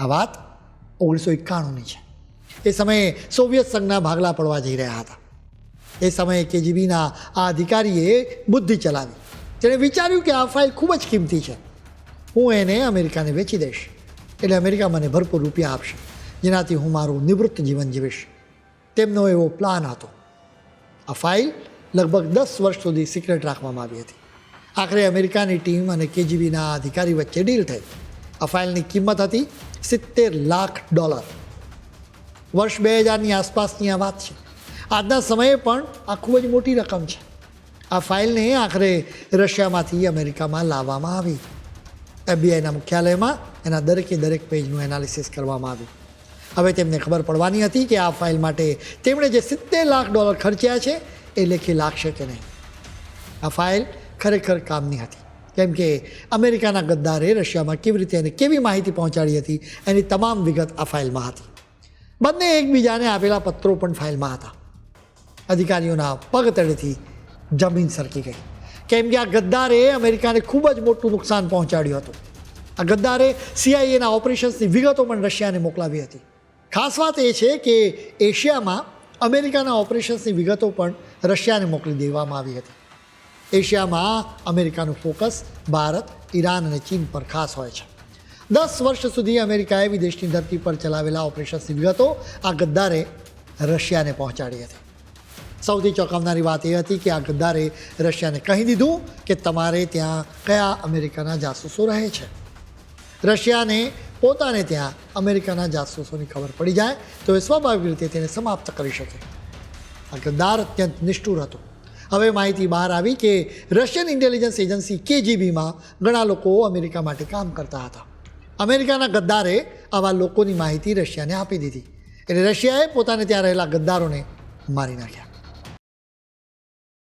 આ વાત ઓગણીસો એકાણુંની છે. એ સમયે સોવિયત સંઘના ભાગલા પડવા જઈ રહ્યા હતા. એ સમયે કેજીબીના આ અધિકારીએ બુદ્ધિ ચલાવી. તેણે વિચાર્યું કે આ ફાઇલ ખૂબ જ કિંમતી છે. હું એને અમેરિકાને વેચી દઈશ. એટલે અમેરિકા મને ભરપૂર રૂપિયા આપશે. જેનાથી હું મારું નિવૃત્ત જીવન જીવીશ. તેમનો એવો પ્લાન હતો. આ ફાઇલ લગભગ દસ વર્ષ સુધી સિક્રેટ રાખવામાં આવી હતી. આખરે અમેરિકાની ટીમ અને કેજીબીના અધિકારી વચ્ચે ડીલ થઈ. આ ફાઇલની કિંમત હતી સિત્તેર લાખ ડોલર. વર્ષ બે હજારની આસપાસની આ વાત છે. આજના સમયે પણ આ ખૂબ જ મોટી રકમ છે. આ ફાઇલને આખરે રશિયામાંથી અમેરિકામાં લાવવામાં આવી. એફબીઆઈના મુખ્યાલયમાં એના દરેકે દરેક પેજનું એનાલિસિસ કરવામાં આવ્યું. હવે તેમને ખબર પડવાની હતી કે આ ફાઇલ માટે તેમણે જે સિત્તેર લાખ ડોલર ખર્ચ્યા છે એ લેખી લાગશે કે નહીં. આ ફાઇલ ખરેખર કામની હતી. કેમ કે અમેરિકાના ગદ્દારે રશિયામાં કેવી રીતે અને કેવી માહિતી પહોંચાડી હતી એની તમામ વિગત આ ફાઇલમાં હતી. બંને એકબીજાને આપેલા પત્રો પણ ફાઇલમાં હતા. અધિકારીઓના પગતળેથી જમીન સરકી ગઈ. કેમ કે આ ગદ્દારે અમેરિકાને ખૂબ જ મોટું નુકસાન પહોંચાડ્યું હતું. આ ગદ્દારે સીઆઈએના ઓપરેશન્સની વિગતો પણ રશિયાને મોકલાવી હતી. ખાસ વાત એ છે કે એશિયામાં અમેરિકાના ઓપરેશન્સની વિગતો પણ રશિયાને મોકલી દેવામાં આવી હતી. એશિયામાં અમેરિકાનું ફોકસ ભારત, ઈરાન અને ચીન પર ખાસ હોય છે. દસ વર્ષ સુધી અમેરિકાએ વિદેશની ધરતી પર ચલાવેલા ઓપરેશન્સની વિગતો આ ગદ્દારે રશિયાને પહોંચાડી હતી. સૌથી ચોંકાવનારી વાત એ હતી કે આ ગદ્દારે રશિયાને કહી દીધું કે તમારે ત્યાં કયા અમેરિકાના જાસૂસો રહે છે. રશિયાને પોતાને ત્યાં અમેરિકાના જાસૂસોની ખબર પડી જાય તો એ સ્વાભાવિક રીતે તેને સમાપ્ત કરી શકે. આ ગદ્દાર અત્યંત નિષ્ઠુર હતો. હવે માહિતી બહાર આવી કે રશિયન ઇન્ટેલિજન્સ એજન્સી કેજીબીમાં ઘણા લોકો અમેરિકા માટે કામ કરતા હતા. અમેરિકાના ગદ્દારે આવા લોકોની માહિતી રશિયાને આપી દીધી. એટલે રશિયાએ પોતાને ત્યાં રહેલા ગદ્દારોને મારી નાખ્યા.